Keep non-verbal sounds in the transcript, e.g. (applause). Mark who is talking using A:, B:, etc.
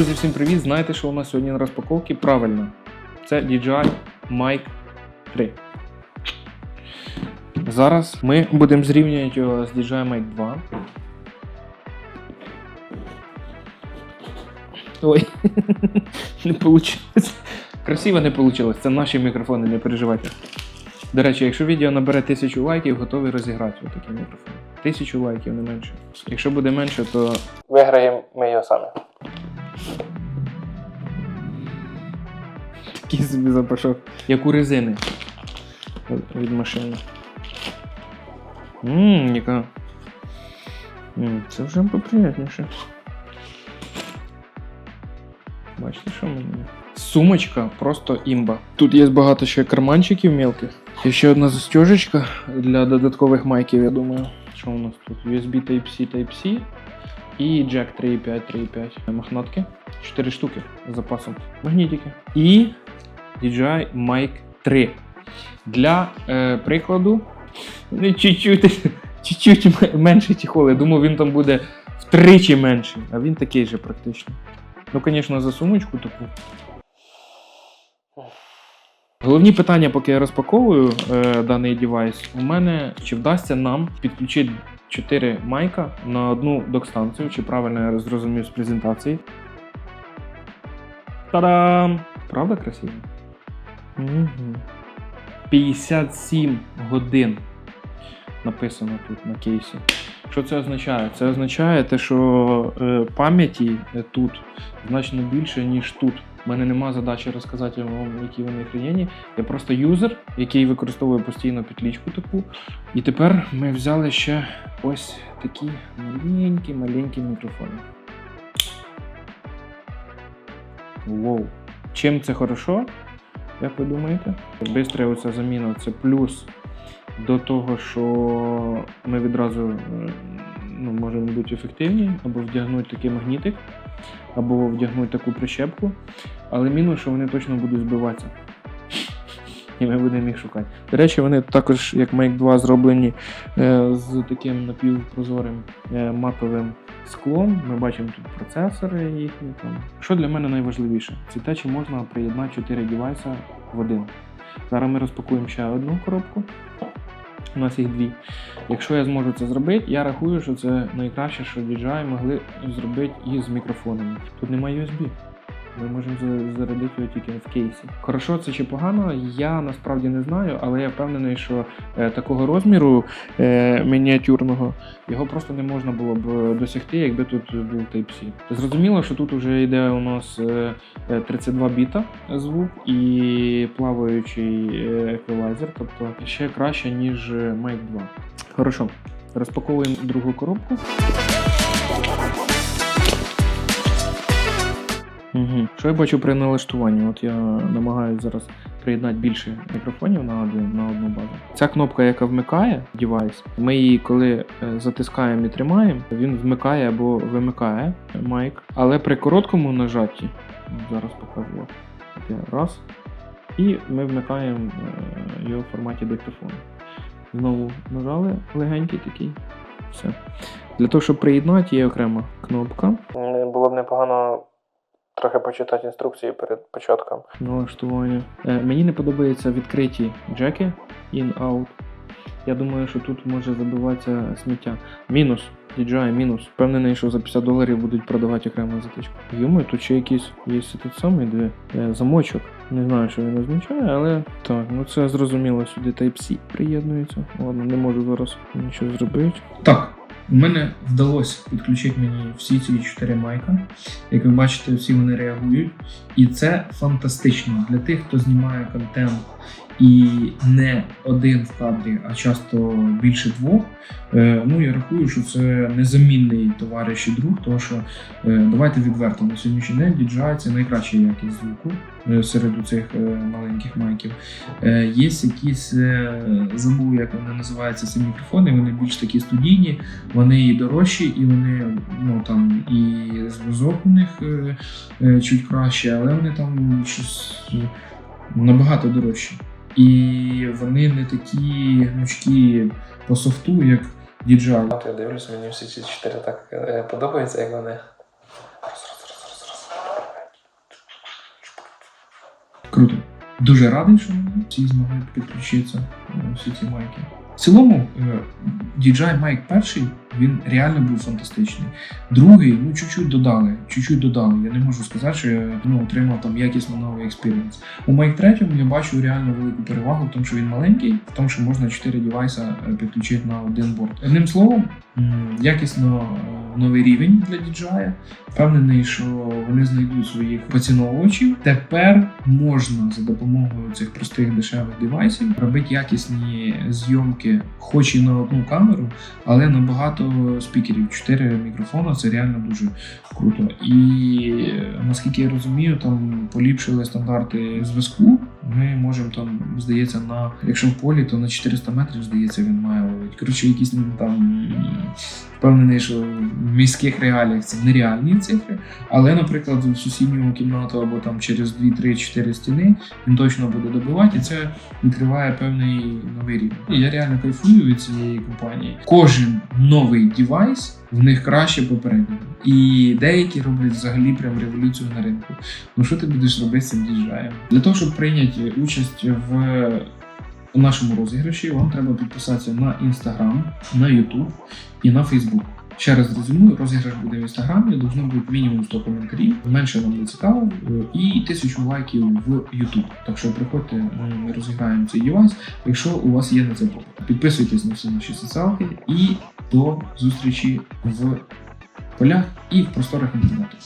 A: Друзі, всім привіт! Знаєте, що у нас сьогодні на розпаковці? Правильно. Це DJI Mic 3. Зараз ми будемо зрівнювати його з DJI Mic 2. Ой, (laughs) не вийшло. Красиво не вийшло. Це наші мікрофони, не переживайте. До речі, якщо відео набере тисячу лайків, готовий розіграти отакий мікрофон. Тисячу лайків, не менше. Якщо буде менше, то виграємо ми його самі. Такий собі запашок. Як у резини від машини. Ммм, яка. М, Це вже поприятніше. Бачите, що в мене? є? Сумочка просто імба. Тут є багато ще карманчиків мелких. І ще одна застежечка для додаткових майків, я думаю. Що у нас тут? USB Type-C Type-C і Jack 3.5 3.5 мохнатки. 4 штуки з запасом. Магнітики. І DJI Mic 3. Для е, прикладу, чуть-чуть, (laughs) чуть-чуть чехол. Я думав, він там буде втричі менший, а він такий же практично. Ну, звісно, за сумочку таку. Головні питання, поки я розпаковую е, даний девайс, у мене чи вдасться нам підключити 4 майка на одну док-станцію, чи правильно я зрозумів з презентації. Та-дам! Правда красиво? Угу. 57 годин написано тут на кейсі. Що це означає? Це означає те, що е, пам'яті тут значно більше, ніж тут. У мене нема задачі розказати вам, які вони хренені. Я просто юзер, який використовує постійно підлічку таку. І тепер ми взяли ще ось такі маленькі-маленькі мікрофони. Воу. Чим це хорошо? Як ви думаєте? Бистра оця заміна це плюс до того, що ми відразу е, ну, можемо бути ефективні, або вдягнути такий магнітик, або вдягнути таку прищепку. Але мінус, що вони точно будуть збиватися. І ми будемо їх шукати. До речі, вони також, як Make 2, зроблені е, з таким напівпрозорим е, матовим склом. Ми бачимо тут процесори їхні. Там. Що для мене найважливіше? Це те, чи можна приєднати 4 девайса в один. Зараз ми розпакуємо ще одну коробку. У нас їх дві. Якщо я зможу це зробити, я рахую, що це найкраще, що DJI могли зробити із мікрофонами. Тут немає USB. Ми можемо за- зарядити його тільки в кейсі. Хорошо це чи погано, я насправді не знаю, але я впевнений, що е, такого розміру е, мініатюрного його просто не можна було б е, досягти, якби тут був Type-C. Зрозуміло, що тут вже йде у нас е, е, 32 біта звук і плаваючий еквалайзер, тобто ще краще, ніж Mic 2. Хорошо, розпаковуємо другу коробку. Угу. Що я бачу при налаштуванні? От я намагаюся зараз приєднати більше мікрофонів на, один, на одну базу. Ця кнопка, яка вмикає девайс, ми її коли е, затискаємо і тримаємо, він вмикає або вимикає майк. Але при короткому нажатті, зараз покажу. Раз. І ми вмикаємо е, його в форматі диктофону. Знову нажали легенький такий. Все. Для того, щоб приєднати, є окрема кнопка. Було б непогано трохи почитати інструкції перед початком. Налаштування. Е, мені не подобаються відкриті джеки in-out. Я думаю, що тут може забиватися сміття. Мінус. DJI мінус. Впевнений, що за 50 доларів будуть продавати окрему затичку. Йому тут ще якийсь є тут самий дві е, замочок. Не знаю, що він означає, але так, ну це зрозуміло. Сюди Type-C приєднується. Ладно, не можу зараз нічого зробити. Так, у мене вдалося підключити мені всі ці чотири майка. Як ви бачите, всі вони реагують. І це фантастично для тих, хто знімає контент і не один в кадрі, а часто більше двох. Е, ну я рахую, що це незамінний товариш і друг, тому що е, давайте відверто на сьогоднішній день DJI це найкраща якість звуку е, серед цих маленьких майків. Є якісь забув, як вони називаються ці мікрофони. Вони більш такі студійні, вони і дорожчі, і вони ну там і зв'язок у них чуть краще, але вони там щось е, набагато дорожчі. І вони не такі гнучкі по софту, як діджай. От я дивлюсь, мені всі ці чотири так е, подобаються, як вони. Круто. Дуже радий, що всі змогли підключитися е, всі ці майки. В цілому, е, DJI Mic перший він реально був фантастичний. Другий, ну чуть-чуть додали, чуть-чуть додали. Я не можу сказати, що я ну, отримав там якісно новий експірієнс. У Mic третьому я бачу реально велику перевагу в тому, що він маленький, в тому, що можна 4 девайса е, підключити на один борт. Одним словом, якісно е, новий рівень для DJI. Впевнений, що вони знайдуть своїх поціновувачів. Тепер можна за допомогою цих простих дешевих девайсів робити якісні зйомки, хоч і на одну камеру, але на багато спікерів. Чотири мікрофона це реально дуже круто. І е, наскільки я розумію, там поліпшили стандарти зв'язку. Ми можемо там, здається, на якщо в полі, то на 400 метрів, здається, він має. Коротше, якісь ну, там впевнений, що в міських реаліях це нереальні цифри. Але, наприклад, в сусідню кімнату або там через 2-3-4 стіни він точно буде добивати, і це відкриває певний новий рівень. Я реально кайфую від цієї компанії. Кожен новий девайс в них краще попереднього. І деякі роблять взагалі прям революцію на ринку. Ну що ти будеш робити з цим DJI? Для того, щоб прийняти участь в нашому розіграші, вам треба підписатися на Instagram, на YouTube і на Facebook. Ще раз резюмую, розіграш буде в інстаграмі, должно бути мінімум 100 коментарів, менше нам не цікаво, е, і тисячу лайків в YouTube. Так що приходьте, ми розіграємо цей девайс, якщо у вас є на це попит. Підписуйтесь на всі наші соціалки і до зустрічі в полях і в просторах інтернету.